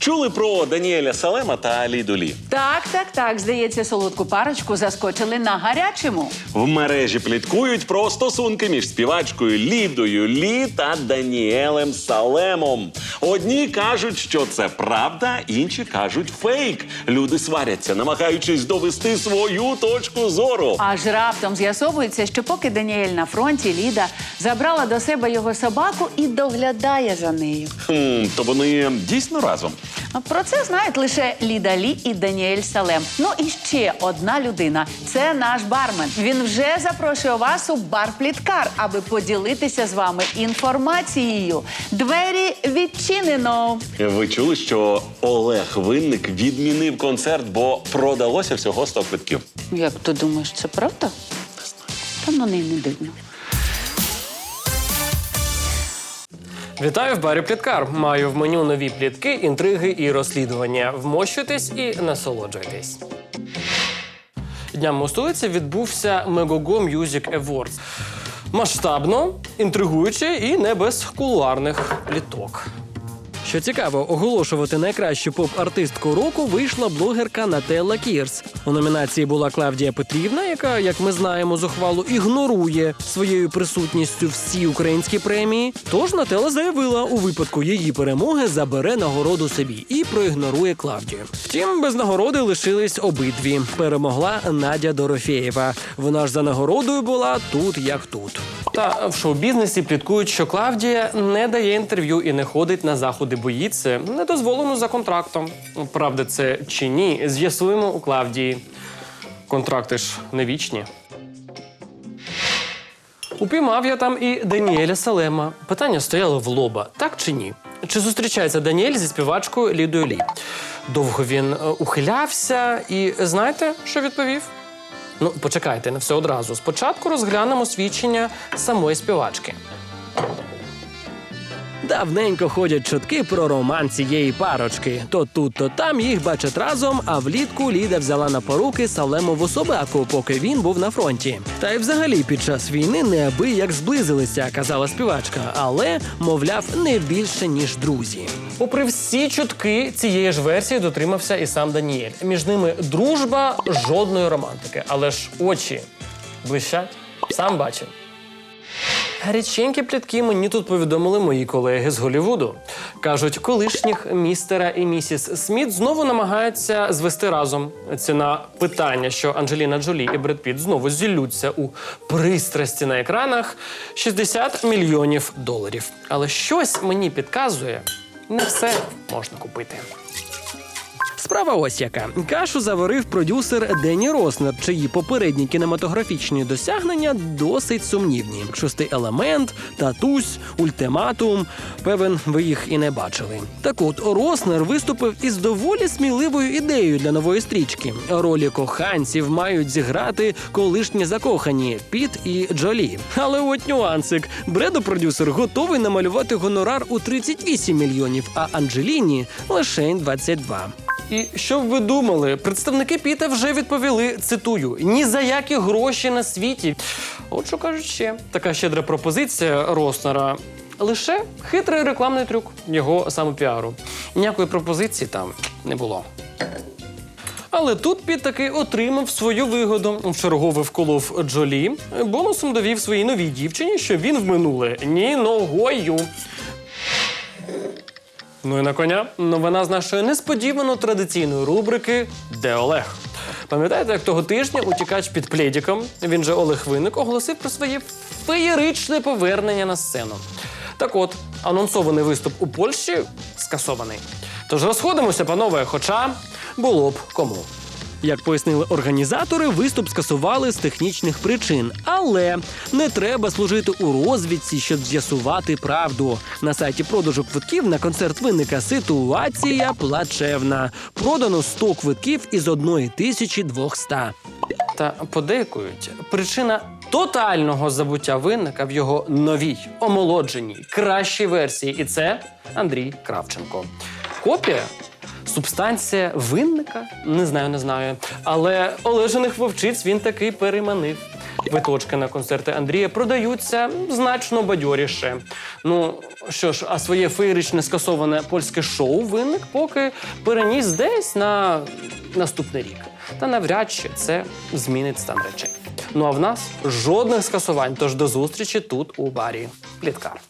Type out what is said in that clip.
Чули про Даніеля Салема та Ліду Лі? Так, так, так. Здається, солодку парочку заскочили на гарячому. В мережі пліткують про стосунки між співачкою Лідою Лі та Даніелем Салемом. Одні кажуть, що це правда, інші кажуть фейк. Люди сваряться, намагаючись довести свою точку зору. Аж раптом з'ясовується, що поки Даніель на фронті, Ліда забрала до себе його собаку і доглядає за нею. Хм, то вони дійсно разом. Про це знають лише Ліда Лі і Даніель Салем. Ну і ще одна людина це наш бармен. Він вже запрошує вас у бар Пліткар, аби поділитися з вами інформацією. Двері відчинено. Ви чули, що Олег Винник відмінив концерт, бо продалося всього 100 квитків. Як ти думаєш, це правда? Та ну не, не дивно. Вітаю в барі Пліткар. Маю в меню нові плітки, інтриги і розслідування. Вмощуйтесь і насолоджуйтесь. Днями у столиці відбувся Megogo Music Awards. Масштабно, інтригуюче і не без кулуарних літок. Що цікаво, оголошувати найкращу поп-артистку року вийшла блогерка Нателла Кірс. У номінації була Клавдія Петрівна, яка, як ми знаємо, зухвало ігнорує своєю присутністю всі українські премії. Тож Нателла заявила, у випадку її перемоги забере нагороду собі і проігнорує Клавдію. Втім, без нагороди лишились обидві. Перемогла Надя Дорофєєва. Вона ж за нагородою була тут як тут. Та в шоу-бізнесі пліткують, що Клавдія не дає інтерв'ю і не ходить на заходи бої. Це не дозволено за контрактом. Правда, це чи ні, з'ясуємо у Клавдії. Контракти ж не вічні. Упіймав я там і Даніеля Салема. Питання стояло в лоба, так чи ні? Чи зустрічається Даніель зі співачкою Лідою Лі? Довго він е, ухилявся, і знаєте, що відповів? Ну, почекайте, не все одразу. Спочатку розглянемо свідчення самої співачки. Давненько ходять чутки про роман цієї парочки. То тут, то там їх бачать разом, а влітку Ліда взяла на поруки Салемову собаку, поки він був на фронті. Та й взагалі під час війни неабияк зблизилися, казала співачка, але, мовляв, не більше ніж друзі. Попри всі чутки цієї ж версії дотримався і сам Даніель. Між ними дружба, жодної романтики, але ж очі блищать, сам бачив. Гаряченькі плітки мені тут повідомили мої колеги з Голівуду. Кажуть, колишніх містера і місіс Сміт знову намагаються звести разом. Ціна питання, що Анджеліна Джолі і Бред Піт знову зіллються у пристрасті на екранах 60 мільйонів доларів. Але щось мені підказує, не все можна купити. Справа ось яка кашу заварив продюсер Дені Роснер, чиї попередні кінематографічні досягнення досить сумнівні. Шостий елемент, татусь, ультиматум. Певен, ви їх і не бачили. Так от Роснер виступив із доволі сміливою ідеєю для нової стрічки. Ролі коханців мають зіграти колишні закохані Піт і Джолі. Але от нюансик. Бреду продюсер готовий намалювати гонорар у 38 мільйонів, а Анджеліні лише 22. І що б ви думали? Представники Піта вже відповіли: цитую: ні за які гроші на світі. От що кажуть ще така щедра пропозиція Роснера. Лише хитрий рекламний трюк його самопіару. Ніякої пропозиції там не було. Але тут Піт таки отримав свою вигоду. Вчергове вколов Джолі. Бонусом довів своїй новій дівчині, що він в минуле ні ногою. Ну і на коня новина з нашої несподівано традиційної рубрики Де Олег. Пам'ятаєте, як того тижня утікач під плєдіком, він же Олег Винник, оголосив про своє феєричне повернення на сцену. Так от, анонсований виступ у Польщі скасований. Тож розходимося, панове, хоча було б кому. Як пояснили організатори, виступ скасували з технічних причин, але не треба служити у розвідці, щоб з'ясувати правду. На сайті продажу квитків на концерт винника ситуація плачевна. Продано 100 квитків із 1200. Та подейкують причина тотального забуття винника в його новій, омолодженій, кращій версії. І це Андрій Кравченко. Копія Субстанція винника? Не знаю, не знаю. Але Олежених вовчиць він таки переманив. Квиточки на концерти Андрія продаються значно бадьоріше. Ну що ж, а своє феєричне скасоване польське шоу винник поки переніс десь на наступний рік. Та навряд чи це змінить стан речей. Ну а в нас жодних скасувань. Тож до зустрічі тут у барі. Пліткар.